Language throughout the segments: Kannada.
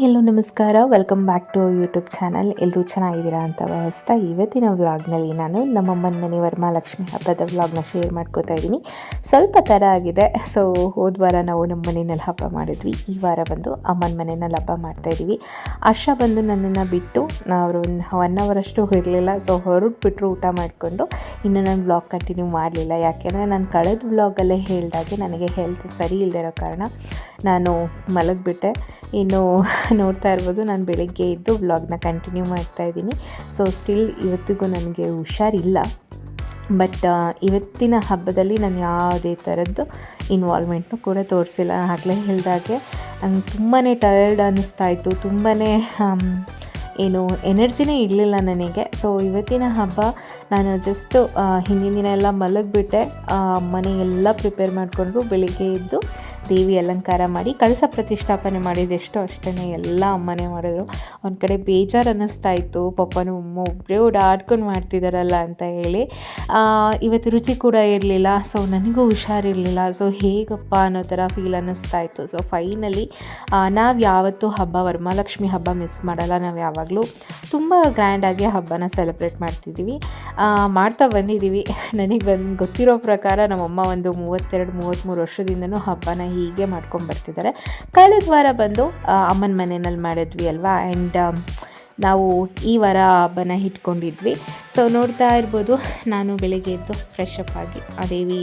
ಹೆಲೋ, ನಮಸ್ಕಾರ. Welcome back to YouTube channel ಎಲ್ಲರೂ ಚೆನ್ನಾಗಿದ್ದೀರಾ ಅಂತ ಭಾವಿಸ್ತಾ ಇವತ್ತಿನ ವ್ಲಾಗ್ನಲ್ಲಿ ನಾನು ನಮ್ಮಮ್ಮನ ಮನೆ ವರಮಹಾಲಕ್ಷ್ಮಿ ಹಬ್ಬದ ವ್ಲಾಗ್ನ ಶೇರ್ ಮಾಡ್ಕೋತಾ ಇದ್ದೀನಿ. ಸ್ವಲ್ಪ ತಡ ಆಗಿದೆ. ಸೊ ಹೋದ ವಾರ ನಾವು ನಮ್ಮ ಮನೆಯಲ್ಲಿ ಹಬ್ಬ ಮಾಡಿದ್ವಿ. ಈ ವಾರ ಬಂದು ಅಮ್ಮನ ಮನೆಯಲ್ಲಿ ಹಬ್ಬ ಮಾಡ್ತಾ ಇದ್ದೀವಿ. ಆಶಾ ಬಂದು ನನ್ನನ್ನು ಬಿಟ್ಟು, ಅವರು ಒನ್ ಅವರಷ್ಟು ಇರಲಿಲ್ಲ ಸೊ ಹೊರಟ್ಬಿಟ್ರು ಊಟ ಮಾಡಿಕೊಂಡು. ಇನ್ನು ನಾನು ವ್ಲಾಗ್ ಕಂಟಿನ್ಯೂ ಮಾಡಲಿಲ್ಲ. ಯಾಕೆಂದರೆ ನಾನು ಕಳೆದ ವ್ಲಾಗಲ್ಲೇ ಹೇಳಿದಾಗೆ ನನಗೆ ಹೆಲ್ತ್ ಸರಿ ಇಲ್ಲದಿರೋ ಕಾರಣ ನಾನು ಮಲಗಿಬಿಟ್ಟೆ. ಇನ್ನು ನೋಡ್ತಾ ಇರ್ಬೋದು. ನಾನು ಬೆಳಗ್ಗೆ ಎದ್ದು ವ್ಲಾಗ್ನ ಕಂಟಿನ್ಯೂ ಮಾಡ್ತಾ ಇದ್ದೀನಿ. ಸೊ ಸ್ಟಿಲ್ ಇವತ್ತಿಗೂ ನನಗೆ ಹುಷಾರಿಲ್ಲ. ಬಟ್ ಇವತ್ತಿನ ಹಬ್ಬದಲ್ಲಿ ನಾನು ಯಾವುದೇ ಥರದ್ದು ಇನ್ವಾಲ್ವ್ಮೆಂಟ್ನೂ ಕೂಡ ತೋರಿಸಿಲ್ಲ. ಆಗಲೇ ಹೇಳಿದಾಗೆ ನಂಗೆ ತುಂಬಾ ಟಯರ್ಡ್ ಅನ್ನಿಸ್ತಾ ಇತ್ತು. ತುಂಬಾ ಏನು ಎನರ್ಜಿನೇ ಇರಲಿಲ್ಲ ನನಗೆ. ಸೊ ಇವತ್ತಿನ ಹಬ್ಬ ನಾನು ಜಸ್ಟು ಹಿಂದಿನ ದಿನ ಎಲ್ಲ ಮಲಗಿಬಿಟ್ಟೆ. ಮನೆಯೆಲ್ಲ ಪ್ರಿಪೇರ್ ಮಾಡಿಕೊಂಡ್ರು ಬೆಳಿಗ್ಗೆ ಎದ್ದು. ದೇವಿ ಅಲಂಕಾರ ಮಾಡಿ, ಕಳಸ ಪ್ರತಿಷ್ಠಾಪನೆ ಮಾಡಿದೆಷ್ಟೋ ಅಷ್ಟೇ ಎಲ್ಲ ಅಮ್ಮನೇ ಮಾಡಿದ್ರು. ಒಂದು ಕಡೆ ಬೇಜಾರು ಅನ್ನಿಸ್ತಾ ಇತ್ತು. ಪಪ್ಪನೂ ಅಮ್ಮ ಒಬ್ಬರೇ ಓಡಾಡ್ಕೊಂಡು ಮಾಡ್ತಿದ್ದಾರಲ್ಲ ಅಂತ ಹೇಳಿ. ಇವತ್ತು ರುಚಿ ಕೂಡ ಇರಲಿಲ್ಲ. ಸೊ ನನಗೂ ಹುಷಾರಿರಲಿಲ್ಲ. ಸೊ ಹೇಗಪ್ಪ ಅನ್ನೋ ಥರ ಫೀಲ್ ಅನ್ನಿಸ್ತಾ ಇತ್ತು. ಸೊ ಫೈನಲಿ ನಾವು ಯಾವತ್ತೂ ಹಬ್ಬ ವರಮಹಾಲಕ್ಷ್ಮಿ ಹಬ್ಬ ಮಿಸ್ ಮಾಡಲ್ಲ. ನಾವು ಯಾವಾಗಲೂ ತುಂಬ ಗ್ರ್ಯಾಂಡಾಗಿ ಹಬ್ಬನ ಸೆಲೆಬ್ರೇಟ್ ಮಾಡ್ತಿದ್ದೀವಿ ಮಾಡ್ತಾ ಬಂದಿದ್ದೀವಿ ನನಗೆ ಬಂದು ಗೊತ್ತಿರೋ ಪ್ರಕಾರ ನಮ್ಮಮ್ಮ ಒಂದು ಮೂವತ್ತೆರಡು ಮೂವತ್ತ್ಮೂರು ವರ್ಷದಿಂದನೂ ಹಬ್ಬನ ಹೀಗೆ ಮಾಡ್ಕೊಂಬರ್ತಿದ್ದಾರೆ ಕಳೆದ ವಾರ ಬಂದು ಅಮ್ಮನ ಮನೆಯಲ್ಲಿ ಮಾಡಿದ್ವಿ ಅಲ್ವಾ? ಆ್ಯಂಡ್ ನಾವು ಈ ವಾರ ಹಬ್ಬನ ಇಟ್ಕೊಂಡಿದ್ವಿ. ಸೊ ನೋಡ್ತಾ ಇರ್ಬೋದು, ನಾನು ಬೆಳಿಗ್ಗೆ ಎದ್ದು ಫ್ರೆಶ್ ಅಪ್ ಆಗಿ ಆ ದೇವಿ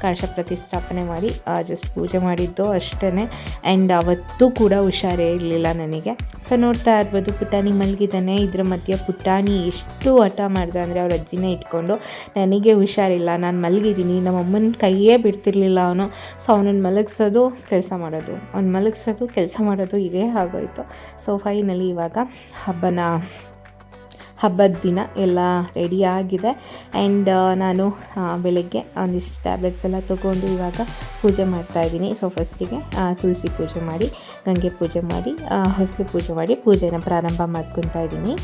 ಕಳಶ ಪ್ರತಿಷ್ಠಾಪನೆ ಮಾಡಿ ಜಸ್ಟ್ ಪೂಜೆ ಮಾಡಿದ್ದು ಅಷ್ಟೇ ಆ್ಯಂಡ್ ಅವತ್ತೂ ಕೂಡ ಹುಷಾರೇ ಇರಲಿಲ್ಲ ನನಗೆ. ಸೊ ನೋಡ್ತಾ ಇರ್ಬೋದು, ಪುಟಾಣಿ ಮಲಗಿದ್ದಾನೆ ಇದ್ರ ಮಧ್ಯೆ ಪುಟಾಣಿ ಎಷ್ಟು ಹಠ ಮಾಡಿದೆ ಅಂದರೆ ಅವ್ರ ಅಜ್ಜಿನೇ ಇಟ್ಕೊಂಡು, ನನಗೆ ಹುಷಾರಿಲ್ಲ, ನಾನು ಮಲಗಿದ್ದೀನಿ. ನಮ್ಮ ಅಮ್ಮನ ಕೈಯೇ ಬಿಡ್ತಿರ್ಲಿಲ್ಲ ಅವನು. ಸೊ ಅವನನ್ನು ಮಲಗಿಸೋದು, ಕೆಲಸ ಮಾಡೋದು. ಅವ್ನು ಮಲಗಿಸೋದು, ಕೆಲಸ ಮಾಡೋದು, ಇದೇ ಆಗೋಯಿತು. ಸೊ ಫೈನಲಿ ಇವಾಗ ಹಬ್ಬನ ಹಬ್ಬದ ದಿನ ಎಲ್ಲ ರೆಡಿ ಆಗಿದೆ. ಆ್ಯಂಡ್ ನಾನು ಬೆಳಗ್ಗೆ ಒಂದಿಷ್ಟು ಟ್ಯಾಬ್ಲೆಟ್ಸ್ ಎಲ್ಲ ತೊಗೊಂಡು ಇವಾಗ ಪೂಜೆ ಮಾಡ್ತಾಯಿದ್ದೀನಿ ಸೊ ಫಸ್ಟಿಗೆ ತುಳಸಿ ಪೂಜೆ ಮಾಡಿ, ಗಂಗೆ ಪೂಜೆ ಮಾಡಿ ಹೊಸಲು ಪೂಜೆ ಮಾಡಿ ಪೂಜೆನ ಪ್ರಾರಂಭ ಮಾಡ್ಕೊತಾ ಇದ್ದೀನಿ.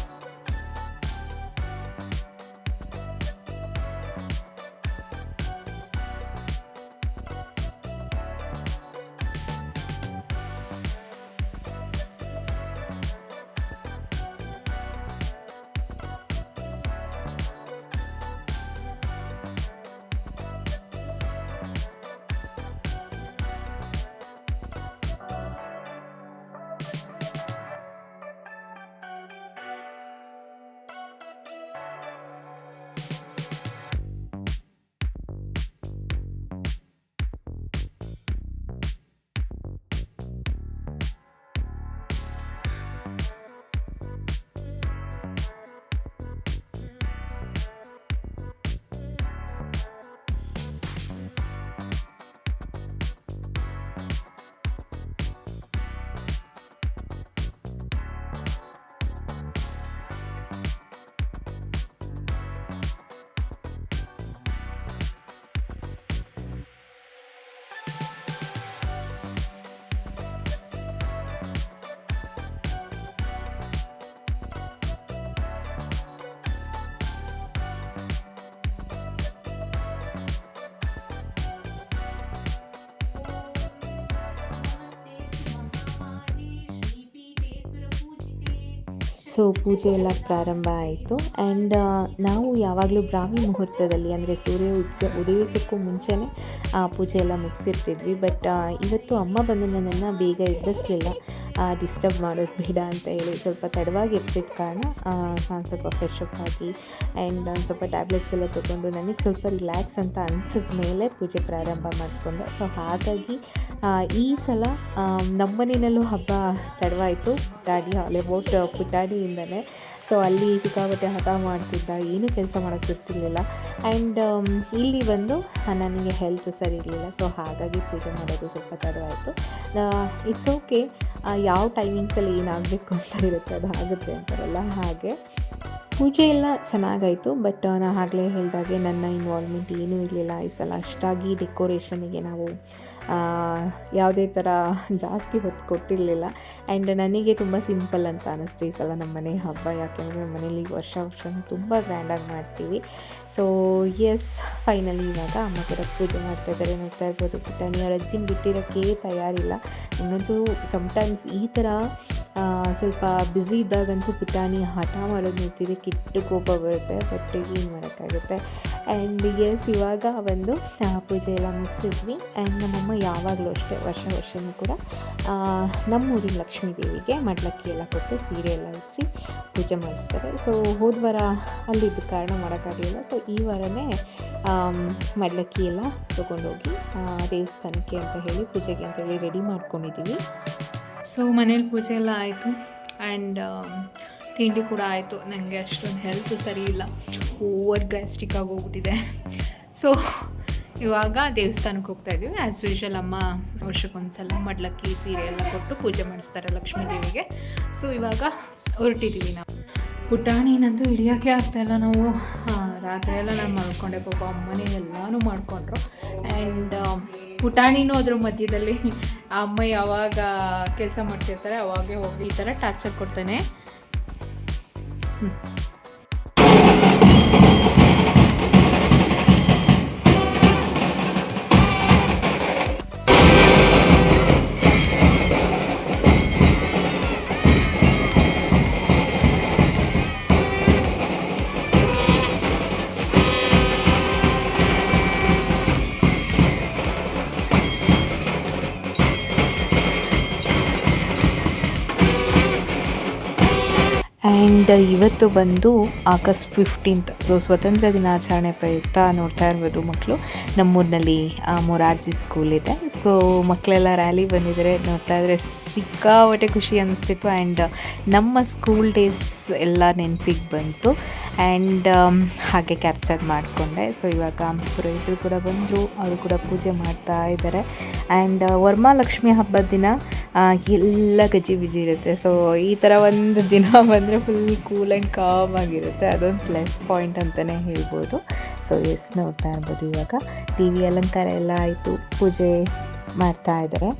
ಸೊ ಪೂಜೆ ಎಲ್ಲ ಪ್ರಾರಂಭ ಆಯಿತು. ಆ್ಯಂಡ್ ನಾವು ಯಾವಾಗಲೂ ಬ್ರಾಹ್ಮಿ ಮುಹೂರ್ತದಲ್ಲಿ, ಅಂದರೆ ಸೂರ್ಯ ಉದ್ಸ ಉದಯಿಸೋಕ್ಕೂ ಮುಂಚೆನೇ ಪೂಜೆ ಎಲ್ಲ ಮುಗಿಸಿರ್ತಿದ್ವಿ. ಬಟ್ ಇವತ್ತು ಅಮ್ಮ ಬಂದು ನನ್ನನ್ನು ಬೇಗ ಎಬ್ಬಿಸ್ಲಿಲ್ಲ ಡಿಸ್ಟರ್ಬ್ ಮಾಡೋದು ಬೇಡ ಅಂತ ಹೇಳಿ ಸ್ವಲ್ಪ ತಡವಾಗಿ ಎಬ್ಸಿದ ಕಾರಣ ನಾನು ಸ್ವಲ್ಪ ಫ್ರೆಶ್ ಅಪ್ ಆಗಿ ಆ್ಯಂಡ್ ಒಂದು ಸ್ವಲ್ಪ ಟ್ಯಾಬ್ಲೆಟ್ಸ್ ಎಲ್ಲ ತೊಗೊಂಡು ನನಗೆ ಸ್ವಲ್ಪ ರಿಲ್ಯಾಕ್ಸ್ ಅಂತ ಅನಿಸಿದ ಮೇಲೆ ಪೂಜೆ ಪ್ರಾರಂಭ ಮಾಡಿಕೊಂಡೆ. ಸೊ ಹಾಗಾಗಿ ಈ ಸಲ ನಮ್ಮ ಹಬ್ಬ ತಡವಾಯಿತು. ಪುಟಾಡಿ ಆಲ್ ಅಬೌಟ್ ಪುಟಾಣಿಯಿಂದಲೇ ಸೊ ಅಲ್ಲಿ ಸಿಕ್ಕಾಪಟ್ಟೆ ಹಠ ಮಾಡ್ತಿದ್ದ, ಏನೂ ಕೆಲಸ ಮಾಡೋಕ್ಕಿರ್ತಿರ್ಲಿಲ್ಲ ಆ್ಯಂಡ್ ಇಲ್ಲಿ ಬಂದು ನನಗೆ ಹೆಲ್ತ್ ಸರಿ ಇರಲಿಲ್ಲ. ಸೊ ಹಾಗಾಗಿ ಪೂಜೆ ಮಾಡೋದು ಸ್ವಲ್ಪ ತಡವಾಯಿತು. ಇಟ್ಸ್ ಓಕೆ ಯಾವ ಟೈಮಿಂಗ್ಸಲ್ಲಿ ಏನಾಗಬೇಕು ಅಂತ ಇರುತ್ತೆ ಅದು ಆಗುತ್ತೆ ಅಂತಾರಲ್ಲ, ಹಾಗೆ. ಪೂಜೆ ಎಲ್ಲ ಚೆನ್ನಾಗಾಯಿತು, ಬಟ್ ನಾನು ಆಗಲೇ ಹೇಳಿದಾಗೆ ನನ್ನ ಇನ್ವಾಲ್ವ್ಮೆಂಟ್ ಏನೂ ಇರಲಿಲ್ಲ. ಈ ಸಲ ಅಷ್ಟಾಗಿ ಡೆಕೋರೇಷನಿಗೆ ನಾವು ಯಾವುದೇ ಥರ ಜಾಸ್ತಿ ಹೊತ್ತು ಕೊಟ್ಟಿರಲಿಲ್ಲ. ಆ್ಯಂಡ್ ನನಗೆ ತುಂಬ ಸಿಂಪಲ್ ಅಂತ ಅನ್ನಿಸ್ತು ಈ ಸಲ ನಮ್ಮ ಮನೆ ಹಬ್ಬ. ಯಾಕೆಂದರೆ ನಮ್ಮ ಮನೇಲಿ ವರ್ಷ ವರ್ಷ ತುಂಬ ಗ್ರ್ಯಾಂಡಾಗಿ ಮಾಡ್ತೀವಿ. ಸೊ ಎಸ್ ಫೈನಲಿ ಇವಾಗ ಅಮ್ಮ ಕೂಡ ಪೂಜೆ ಮಾಡ್ತಾ ಇದ್ದಾರೆ, ನೋಡ್ತಾ ಇರ್ಬೋದು. ಪುಟಾಣಿ ಅವ್ರ ಅಜ್ಜಿನ ಬಿಟ್ಟಿರೋಕ್ಕೆ ತಯಾರಿಲ್ಲ. ನನಗಂತೂ ಸಮ್ಟೈಮ್ಸ್ ಈ ಥರ ಸ್ವಲ್ಪ ಬ್ಯುಸಿ ಇದ್ದಾಗಂತೂ ಪುಟಾಣಿ ಹಠ ಮಾಡೋದು ನಿಂತಿದೆ ಕೆಟ್ಟ ಕೋಪ ಬರುತ್ತೆ ಬಟ್ ಏನು ಮಾಡೋಕ್ಕಾಗುತ್ತೆ. ಆ್ಯಂಡ್ ಎಸ್ ಇವಾಗ ಒಂದು ಪೂಜೆ ಎಲ್ಲ ಮುಗಿಸಿದ್ವಿ. ಆ್ಯಂಡ್ ನಮ್ಮಮ್ಮ ಯಾವಾಗಲೂ ಅಷ್ಟೇ, ವರ್ಷ ವರ್ಷವೂ ಕೂಡ ನಮ್ಮೂರಿನ ಲಕ್ಷ್ಮೀ ದೇವಿಗೆ ಮಡ್ಲಕ್ಕಿ ಎಲ್ಲ ಕೊಟ್ಟು ಸೀರೆ ಎಲ್ಲ ಉಡಿಸಿ ಪೂಜೆ ಮಾಡಿಸ್ತಾರೆ. ಸೊ ಹೋದ ವಾರ ಅಲ್ಲಿದ್ದ ಕಾರಣ ಮಾಡೋಕ್ಕಾಗಲಿಲ್ಲ. ಸೊ ಈ ವಾರನೇ ಮಡ್ಲಕ್ಕಿ ಎಲ್ಲ ತೊಗೊಂಡೋಗಿ ದೇವಸ್ಥಾನಕ್ಕೆ ಅಂತ ಹೇಳಿ ಪೂಜೆಗೆ ಅಂತ ಹೇಳಿ ರೆಡಿ ಮಾಡ್ಕೊಂಡಿದ್ದೀವಿ ಸೊ ಮನೇಲಿ ಪೂಜೆ ಎಲ್ಲ ಆಯಿತು. ಆ್ಯಂಡ್ ತಿಂಡಿ ಕೂಡ ಆಯಿತು. ನನಗೆ ಅಷ್ಟೊಂದು ಹೆಲ್ತ್ ಸರಿ ಇಲ್ಲ. ಓವರ್ ಗ್ಯಾಸ್ಟಿಕ್ ಆಗೋಗ್ಬಿಟ್ಟಿದೆ ಸೊ ಇವಾಗ ದೇವಸ್ಥಾನಕ್ಕೆ ಹೋಗ್ತಾ ಇದ್ದೀವಿ. ಆ್ಯಸ್ ಯೂಶಲ್ ಅಮ್ಮ ವರ್ಷಕ್ಕೊಂದ್ಸಲ ಮಡ್ಲಕ್ಕಿ, ಸೀರೆ ಎಲ್ಲ ಕೊಟ್ಟು ಪೂಜೆ ಮಾಡಿಸ್ತಾರೆ ಲಕ್ಷ್ಮೀ ದೇವಿಗೆ. ಸೊ ಇವಾಗ ಹೊರಟಿದ್ದೀವಿ ನಾವು. ಪುಟಾಣಿನಂತೂ ಹಿಡಿಯೋಕ್ಕೆ ಆಗ್ತಾಯಿಲ್ಲ ನಾವು. ರಾತ್ರಿ ಎಲ್ಲ ನಾನು ಮಾಡ್ಕೊಂಡೆ ಪಾಪ ಅಮ್ಮನೇ ಎಲ್ಲನೂ ಮಾಡಿಕೊಂಡ್ರು. ಆ್ಯಂಡ್ ಪುಟಾಣಿನೂ ಅದ್ರ ಮಧ್ಯದಲ್ಲಿ. ಅಮ್ಮ ಯಾವಾಗ ಕೆಲಸ ಮಾಡ್ತಿರ್ತಾರೆ, ಅವಾಗೇ ಹೋಗಿ ಈ ಥರ ಟಾರ್ಚರ್ ಕೊಡ್ತಾನೆ. Hmm. ಆ್ಯಂಡ್ ಇವತ್ತು ಬಂದು ಆಗಸ್ಟ್ ಫಿಫ್ಟೀನ್ತ್ ಸೊ ಸ್ವತಂತ್ರ ದಿನಾಚರಣೆ ಪ್ರಯುಕ್ತ ನೋಡ್ತಾ ಇರ್ಬೋದು ಮಕ್ಕಳು ನಮ್ಮೂರಿನಲ್ಲಿ ಮೊರಾರ್ಜಿ ಸ್ಕೂಲ್ ಇದೆ. ಸೊ ಮಕ್ಕಳೆಲ್ಲ ರ್ಯಾಲಿ ಬಂದಿದ್ದಾರೆ ನೋಡ್ತಾ ಇದ್ರೆ ಸಿಕ್ಕಾಪಟ್ಟೆ ಖುಷಿ ಅನಿಸ್ತಿತ್ತು. ಆ್ಯಂಡ್ ನಮ್ಮ ಸ್ಕೂಲ್ ಡೇಸ್ ಎಲ್ಲ ನೆನಪಿಗೆ ಬಂತು. ಆ್ಯಂಡ್ ಹಾಗೆ ಕ್ಯಾಪ್ಚರ್ ಮಾಡಿಕೊಂಡೆ. ಸೊ ಇವಾಗ ಪುರೋಹಿತರು ಕೂಡ ಬಂದರು. ಅವರು ಕೂಡ ಪೂಜೆ ಮಾಡ್ತಾ ಇದ್ದಾರೆ ಆ್ಯಂಡ್ ವರ್ಮಾಲಕ್ಷ್ಮಿ ಹಬ್ಬದ ದಿನ ಎಲ್ಲ ಗಜಿ ಬಿಜಿ ಇರುತ್ತೆ. ಸೊ ಈ ಥರ ಒಂದು ದಿನ ಬಂದರೆ ಫುಲ್ ಕೂಲ್ ಆ್ಯಂಡ್ ಕಾಮ್ ಆಗಿರುತ್ತೆ. ಅದೊಂದು ಪ್ಲಸ್ ಪಾಯಿಂಟ್ ಅಂತಲೇ ಹೇಳ್ಬೋದು. ಸೊ ಎಸ್ ನೋಡ್ತಾ ಇರ್ಬೋದು ಇವಾಗ. ಟಿ ವಿ ಅಲಂಕಾರ ಎಲ್ಲ ಆಯಿತು. ಪೂಜೆ ಮಾಡ್ತಾ ಇದ್ದಾರೆ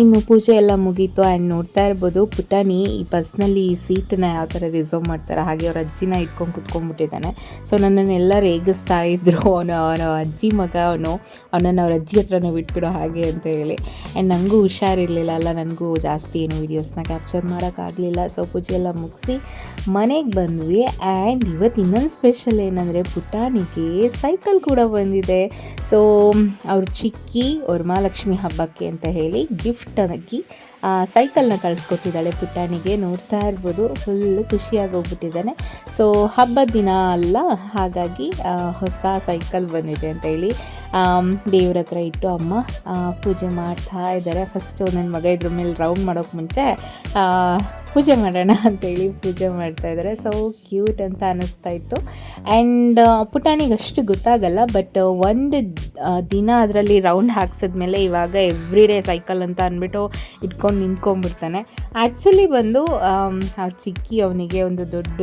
ಇನ್ನು ಪೂಜೆ ಎಲ್ಲ ಮುಗೀತು ಆ್ಯಂಡ್ ನೋಡ್ತಾ ಇರ್ಬೋದು. ಪುಟಾಣಿ ಈ ಬಸ್ನಲ್ಲಿ ಈ ಸೀಟನ್ನ ಯಾವ ಥರ ರಿಸರ್ವ್ ಮಾಡ್ತಾರೆ ಹಾಗೆ ಅವ್ರ ಅಜ್ಜಿನ ಇಟ್ಕೊಂಡು ಕುತ್ಕೊಂಡ್ಬಿಟ್ಟಿದ್ದಾನೆ. ಸೊ ನನ್ನನ್ನೆಲ್ಲ ರೇಗಿಸ್ತಾ ಇದ್ರು. ಅವನು, ಅವನ ಅಜ್ಜಿ ಮಗ, ಅವನು, ಅವನನ್ನು ಅವ್ರ ಅಜ್ಜಿ ಹತ್ರನೇ ಬಿಟ್ಬಿಡೋ ಹಾಗೆ ಅಂತ ಹೇಳಿ. ಆ್ಯಂಡ್ ನನಗೂ ಹುಷಾರಿರಲಿಲ್ಲ ಅಲ್ಲ ನನಗೂ ಜಾಸ್ತಿ ಏನು ವೀಡಿಯೋಸ್ನ ಕ್ಯಾಪ್ಚರ್ ಮಾಡೋಕ್ಕಾಗಲಿಲ್ಲ ಸೊ ಪೂಜೆ ಎಲ್ಲ ಮುಗಿಸಿ ಮನೆಗೆ ಬಂದ್ವಿ. ಆ್ಯಂಡ್ ಇವತ್ತು ಇನ್ನೊಂದು ಸ್ಪೆಷಲ್ ಏನಂದರೆ ಪುಟಾಣಿಗೆ ಸೈಕಲ್ ಕೂಡ ಬಂದಿದೆ. ಸೊ ಅವ್ರ ಚಿಕ್ಕಿ ವರಮಹಾಲಕ್ಷ್ಮಿ ಹಬ್ಬಕ್ಕೆ ಅಂತ ಹೇಳಿ ಗಿಫ್ಟ್ ಆ, ಸೈಕಲ್ನ ಕಳಿಸ್ಕೊಟ್ಟಿದ್ದಾಳೆ ಪುಟ್ಟಣಿಗೆ ನೋಡ್ತಾ ಇರ್ಬೋದು ಫುಲ್ಲು ಖುಷಿಯಾಗಿ ಹೋಗ್ಬಿಟ್ಟಿದ್ದಾನೆ ಸೊ ಹಬ್ಬದ ದಿನ ಅಲ್ಲ ಹಾಗಾಗಿ ಹೊಸ ಸೈಕಲ್ ಬಂದಿದೆ ಅಂತ ಹೇಳಿ ದೇವ್ರ ಹತ್ರ ಇಟ್ಟು ಅಮ್ಮ ಪೂಜೆ ಮಾಡ್ತಾ ಇದ್ದಾರೆ. ಫಸ್ಟು ನನ್ನ ಮಗ ಇದ್ರ ಮೇಲೆ ರೌಂಡ್ ಮಾಡೋಕ್ಕೆ ಮುಂಚೆ ಪೂಜೆ ಮಾಡೋಣ ಅಂತೇಳಿ ಪೂಜೆ ಮಾಡ್ತಾ ಇದ್ದಾರೆ. ಸೊ ಕ್ಯೂಟ್ ಅಂತ ಅನ್ನಿಸ್ತಾ ಇತ್ತು. ಆ್ಯಂಡ್ ಪುಟಾಣಿಗೆ ಅಷ್ಟು ಗೊತ್ತಾಗಲ್ಲ ಬಟ್ ಒಂದು ದಿನ ಅದರಲ್ಲಿ ರೌಂಡ್ ಹಾಕ್ಸಿದ್ಮೇಲೆ ಇವಾಗ ಎವ್ರಿ ಡೇ ಸೈಕಲ್ ಅಂತ ಅಂದ್ಬಿಟ್ಟು ಇಟ್ಕೊಂಡು ನಿಂತ್ಕೊಂಡ್ಬಿಡ್ತಾನೆ. ಆ್ಯಕ್ಚುಲಿ ಬಂದು ಆ ಚಿಕ್ಕಿ ಅವನಿಗೆ ಒಂದು ದೊಡ್ಡ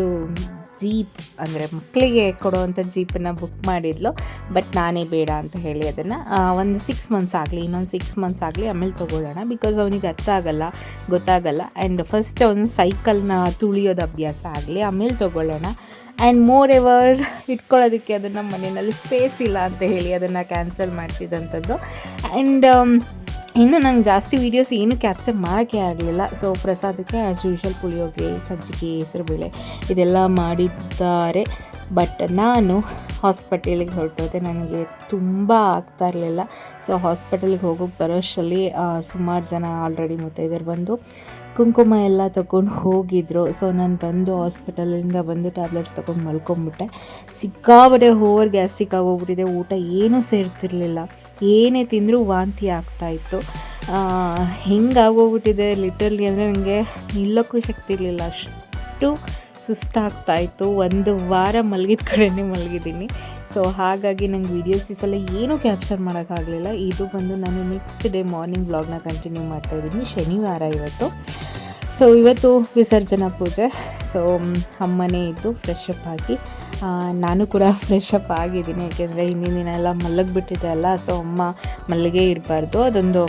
ಜೀಪ್ ಅಂದರೆ ಮಕ್ಕಳಿಗೆ ಕೊಡುವಂಥ ಜೀಪನ್ನು ಬುಕ್ ಮಾಡಿದ್ಲು ಬಟ್ ನಾನೇ ಬೇಡ ಅಂತ ಹೇಳಿ ಅದನ್ನು ಒಂದು ಸಿಕ್ಸ್ ಮಂತ್ಸ್ ಆಗಲಿ, ಇನ್ನೊಂದು ಸಿಕ್ಸ್ ಮಂತ್ಸ್ ಆಗಲಿ ಆಮೇಲೆ ತೊಗೊಳ್ಳೋಣ ಬಿಕಾಸ್ ಅವನಿಗೆ ಅರ್ಥ ಆಗಲ್ಲ, ಗೊತ್ತಾಗಲ್ಲ. ಆ್ಯಂಡ್ ಫಸ್ಟ್ ಅವನು ಸೈಕಲ್ನ ತುಳಿಯೋದು ಅಭ್ಯಾಸ ಆಗಲಿ, ಆಮೇಲೆ ತೊಗೊಳ್ಳೋಣ. ಆ್ಯಂಡ್ ಮೋರ್ ಎವರ್ ಇಟ್ಕೊಳ್ಳೋದಕ್ಕೆ ಅದನ್ನು ಮನೆಯಲ್ಲಿ ಸ್ಪೇಸ್ ಇಲ್ಲ ಅಂತ ಹೇಳಿ ಅದನ್ನು ಕ್ಯಾನ್ಸಲ್ ಮಾಡಿಸಿದಂಥದ್ದು. ಆ್ಯಂಡ್ ಇನ್ನು ನಂಗೆ ಜಾಸ್ತಿ ವೀಡಿಯೋಸ್ ಏನು ಕ್ಯಾಪ್ಚರ್ ಮಾಡೋಕ್ಕೆ ಆಗಲಿಲ್ಲ. ಸೊ ಪ್ರಸಾದಕ್ಕೆ ಆ್ಯಸ್ ಯೂಶ್ವಲ್ ಪುಳಿಯೋಗರೆ, ಸಜ್ಜಿಗೆ, ಹೆಸರುಬೇಳೆ ಇದೆಲ್ಲ ಮಾಡಿದ್ದಾರೆ. ಬಟ್ ನಾನು ಹಾಸ್ಪಿಟಲಿಗೆ ಹೊರಟೋದೆ ನನಗೆ ತುಂಬ ಆಗ್ತಾ ಇರಲಿಲ್ಲ. ಸೊ ಹಾಸ್ಪಿಟಲ್ಗೆ ಹೋಗೋಕೆ ಬರೋಷ್ಟರಲ್ಲಿ ಸುಮಾರು ಜನ ಆಲ್ರೆಡಿ ಮುತ್ತೈದರು ಬಂದು ಕುಂಕುಮ ಎಲ್ಲ ತಗೊಂಡು ಹೋಗಿದ್ರು. ಸೊ ನಾನು ಬಂದು ಹಾಸ್ಪಿಟಲಿಂದ ಬಂದು ಟ್ಯಾಬ್ಲೆಟ್ಸ್ ತೊಗೊಂಡು ಮಲ್ಕೊಂಬಿಟ್ಟೆ. ಸಿಕ್ಕಾಬಟ್ಟೆ ಓವರ್ ಗ್ಯಾಸ್ಟಿಕ್ ಆಗೋಗ್ಬಿಟ್ಟಿದೆ. ಊಟ ಏನೂ ಸೇರ್ತಿರ್ಲಿಲ್ಲ. ಏನೇ ತಿಂದರೂ ವಾಂತಿ ಆಗ್ತಾಯಿತ್ತು ಹೆಂಗಾಗೋಗ್ಬಿಟ್ಟಿದೆ ಲಿಟರ್ಲಿ ಅಂದರೆ ನನಗೆ ನಿಲ್ಲೋಕ್ಕೂ ಶಕ್ತಿ ಇರಲಿಲ್ಲ. ಅಷ್ಟು ಸುಸ್ತಾಗ್ತಾಯಿತ್ತು ಒಂದು ವಾರ ಮಲಗಿದ ಕಡೆನೇ ಮಲಗಿದ್ದೀನಿ. ಸೊ ಹಾಗಾಗಿ ನಂಗೆ ವೀಡಿಯೋಸ್ ಈ ಸಲ ಏನೂ ಕ್ಯಾಪ್ಚರ್ ಮಾಡೋಕ್ಕಾಗಲಿಲ್ಲ. ಇದು ಬಂದು ನಾನು ನೆಕ್ಸ್ಟ್ ಡೇ ಮಾರ್ನಿಂಗ್ ಬ್ಲಾಗ್ನ ಕಂಟಿನ್ಯೂ ಮಾಡ್ತಾ ಇದ್ದೀನಿ. ಶನಿವಾರ ಇವತ್ತು. ಸೊ ಇವತ್ತು ವಿಸರ್ಜನಾ ಪೂಜೆ. ಸೊ ಅಮ್ಮನೇ ಇದ್ದು ಫ್ರೆಶ್ ಅಪ್ ಆಗಿ ನಾನು ಕೂಡ ಫ್ರೆಶ್ ಅಪ್ ಆಗಿದ್ದೀನಿ. ಯಾಕೆಂದರೆ ಹಿಂದಿನ ದಿನ ಎಲ್ಲ ಮಲಗಿಬಿಟ್ಟಿದೆ ಅಲ್ಲ. ಸೊ ಅಮ್ಮ ಮಲ್ಲಿಗೆ ಇರಬಾರ್ದು. ಅದೊಂದು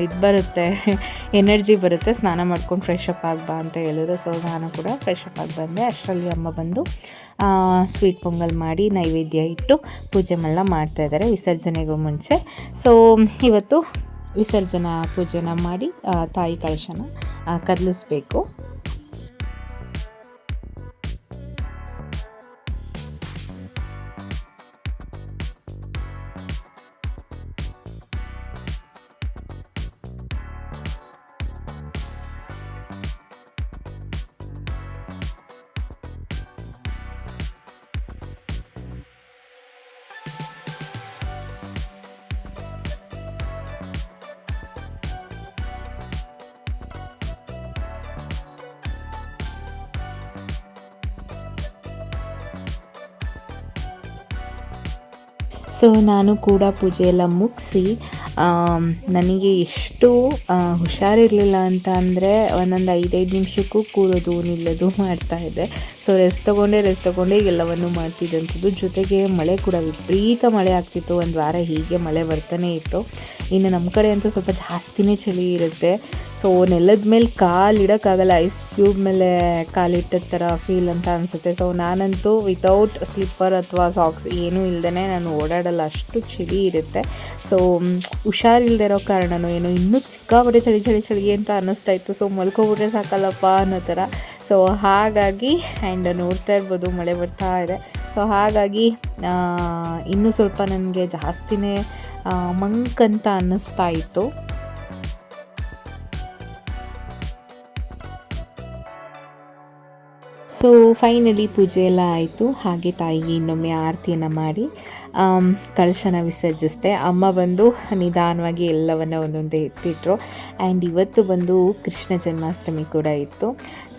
ಇದು ಬರುತ್ತೆ. ಎನರ್ಜಿ ಬರುತ್ತೆ. ಸ್ನಾನ ಮಾಡ್ಕೊಂಡು ಫ್ರೆಶ್ ಅಪ್ ಆಗ್ಬಾ ಅಂತ ಹೇಳಿದ್ರು. ಸೊ ನಾನು ಕೂಡ ಫ್ರೆಶ್ ಅಪ್ ಆಗಿ ಬಂದೆ. ಅಷ್ಟರಲ್ಲಿ ಅಮ್ಮ ಬಂದು ಸ್ವೀಟ್ ಪೊಂಗಲ್ ಮಾಡಿ ನೈವೇದ್ಯ ಇಟ್ಟು ಪೂಜೆ ಎಲ್ಲ ಮಾಡ್ತಾ ಇದ್ದಾರೆ ವಿಸರ್ಜನೆಗೂ ಮುಂಚೆ. ಸೊ ಇವತ್ತು ವಿಸರ್ಜನಾ ಪೂಜೆನ ಮಾಡಿ ತಾಯಿ ಕಳಶನ ಕದಲಿಸ್ಬೇಕು. ಸೊ ನಾನು ಕೂಡ ಪೂಜೆ ಎಲ್ಲ ಮುಗಿಸಿ ನನಗೆ ಎಷ್ಟು ಹುಷಾರಿರಲಿಲ್ಲ ಅಂತ ಅಂದರೆ ಒಂದೊಂದು ಐದೈದು ನಿಮಿಷಕ್ಕೂ ಕೂರೋದು, ನಿಲ್ಲೋದು ಮಾಡ್ತಾ ಇದ್ದೆ. ಸೊ ರೆಸ್ಟ್ ತೊಗೊಂಡೆ ರೆಸ್ಟ್ ತೊಗೊಂಡೆ ಎಲ್ಲವನ್ನು ಮಾಡ್ತಿದ್ದಂಥದ್ದು ಜೊತೆಗೆ ಮಳೆ ಕೂಡ ವಿಪರೀತ ಮಳೆ ಆಗ್ತಿತ್ತು. ಒಂದು ವಾರ ಹೀಗೆ ಮಳೆ ಬರ್ತಾನೆ ಇತ್ತು. ಇನ್ನು ನಮ್ಮ ಕಡೆ ಅಂತೂ ಸ್ವಲ್ಪ ಜಾಸ್ತಿನೇ ಚಳಿ ಇರುತ್ತೆ. ಸೊ ನೆಲದ ಮೇಲೆ ಕಾಲಿಡೋಕ್ಕಾಗಲ್ಲ ಐಸ್ ಕ್ಯೂಬ್ ಮೇಲೆ ಕಾಲಿಟ್ಟ ಥರ ಫೀಲ್ ಅಂತ ಅನಿಸುತ್ತೆ. ಸೊ ನಾನಂತೂ ವಿತೌಟ್ ಸ್ಲಿಪ್ಪರ್ ಅಥವಾ ಸಾಕ್ಸ್ ಏನೂ ಇಲ್ಲದೇ ನಾನು ಓಡಾಡಲ್ಲ, ಅಷ್ಟು ಚಳಿ ಇರುತ್ತೆ. ಸೊ ಹುಷಾರಿಲ್ಲದೆ ಇರೋ ಕಾರಣನೂ ಏನು, ಇನ್ನೂ ಸಿಕ್ಕಾಪಟ್ಟೆ ಚಳಿ ಚಳಿ ಚಳಿ ಅಂತ ಅನ್ನಿಸ್ತಾ ಇತ್ತು. ಸೊ ಮಲ್ಕೊಬಿಟ್ರೆ ಸಾಕಲ್ಲಪ್ಪ ಅನ್ನೋ ಥರ. ಸೊ ಹಾಗಾಗಿ ಆ್ಯಂಡ್ ನೋಡ್ತಾ ಇರ್ಬೋದು, ಮಳೆ ಬರ್ತಾ ಇದೆ. ಸೊ ಹಾಗಾಗಿ ಇನ್ನೂ ಸ್ವಲ್ಪ ನನಗೆ ಜಾಸ್ತಿನೇ ಮಂಕ್ ಅಂತ ಅನ್ನಿಸ್ತಾ ಇತ್ತು. ಸೊ, ಫೈನಲಿ ಪೂಜೆ ಎಲ್ಲ ಆಯಿತು. ಹಾಗೆ ತಾಯಿಗೆ ಇನ್ನೊಮ್ಮೆ ಆರತಿಯನ್ನು ಮಾಡಿ ಕಳಶನ ವಿಸರ್ಜಿಸಿದೆ. ಅಮ್ಮ ಬಂದು ನಿಧಾನವಾಗಿ ಎಲ್ಲವನ್ನು ಒಂದೊಂದೇ ಎತ್ತಿಟ್ರು. ಆ್ಯಂಡ್ ಇವತ್ತು ಬಂದು ಕೃಷ್ಣ ಜನ್ಮಾಷ್ಟಮಿ ಕೂಡ ಇತ್ತು.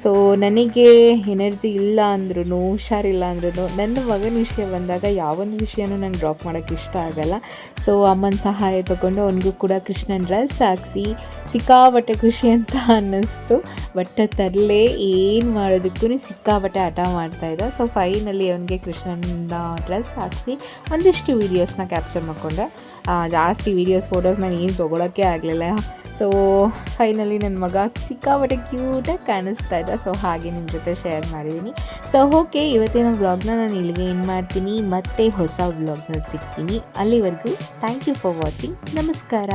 ಸೊ ನನಗೆ ಎನರ್ಜಿ ಇಲ್ಲ ಅಂದ್ರೂ ಹುಷಾರಿಲ್ಲ ಅಂದ್ರೂ ನನ್ನ ಮಗನ ವಿಷಯ ಬಂದಾಗ ಯಾವೊಂದು ವಿಷಯನೂ ನಾನು ಡ್ರಾಪ್ ಮಾಡೋಕ್ಕೆ ಇಷ್ಟ ಆಗಲ್ಲ. ಸೊ ಅಮ್ಮನ ಸಹಾಯ ತಗೊಂಡು ಅವನಿಗೂ ಕೂಡ ಕೃಷ್ಣನ ಡ್ರೆಸ್ ಹಾಕಿಸಿ, ಸಿಕ್ಕಾಪಟ್ಟೆ ಖುಷಿ ಅಂತ ಅನ್ನಿಸ್ತು. ಬಟ್ ತರಲೆ ಏನು ಮಾಡೋದಕ್ಕೂ ಸಿಕ್ಕಾಪಟ್ಟೆ ಹಠ ಮಾಡ್ತಾ ಇದ್ದ. ಸೊ ಫೈನಲಿ ಅವನಿಗೆ ಕೃಷ್ಣನ ಡ್ರೆಸ್ ಹಾಕ್ಸಿ ಒಂದಿಷ್ಟು ವೀಡಿಯೋಸ್ನ ಕ್ಯಾಪ್ಚರ್ ಮಾಡಿಕೊಂಡೆ. ಜಾಸ್ತಿ ವೀಡಿಯೋಸ್ ಫೋಟೋಸ್ ನಾನು ಏನು ತೊಗೊಳಕ್ಕೆ ಆಗಲಿಲ್ಲ. ಸೊ ಫೈನಲಿ ನನ್ನ ಮಗ ಸಿಕ್ಕಾಪಟ್ಟೆ ಕ್ಯೂಟಾಗಿ ಕಾಣಿಸ್ತಾ ಇದ್ದ. ಸೊ ಹಾಗೆ ನಿಮ್ಮ ಜೊತೆ ಶೇರ್ ಮಾಡಿದ್ದೀನಿ ಸೊ ಓಕೆ ಇವತ್ತಿನ ವ್ಲಾಗ್ನ ನಾನು ಇಲ್ಲಿಗೆ ಏನು ಮಾಡ್ತೀನಿ. ಮತ್ತೆ ಹೊಸ ವ್ಲಾಗ್ನ ಸಿಗ್ತೀನಿ. ಅಲ್ಲಿವರೆಗೂ ಥ್ಯಾಂಕ್ ಯು ಫಾರ್ ವಾಚಿಂಗ್ ನಮಸ್ಕಾರ.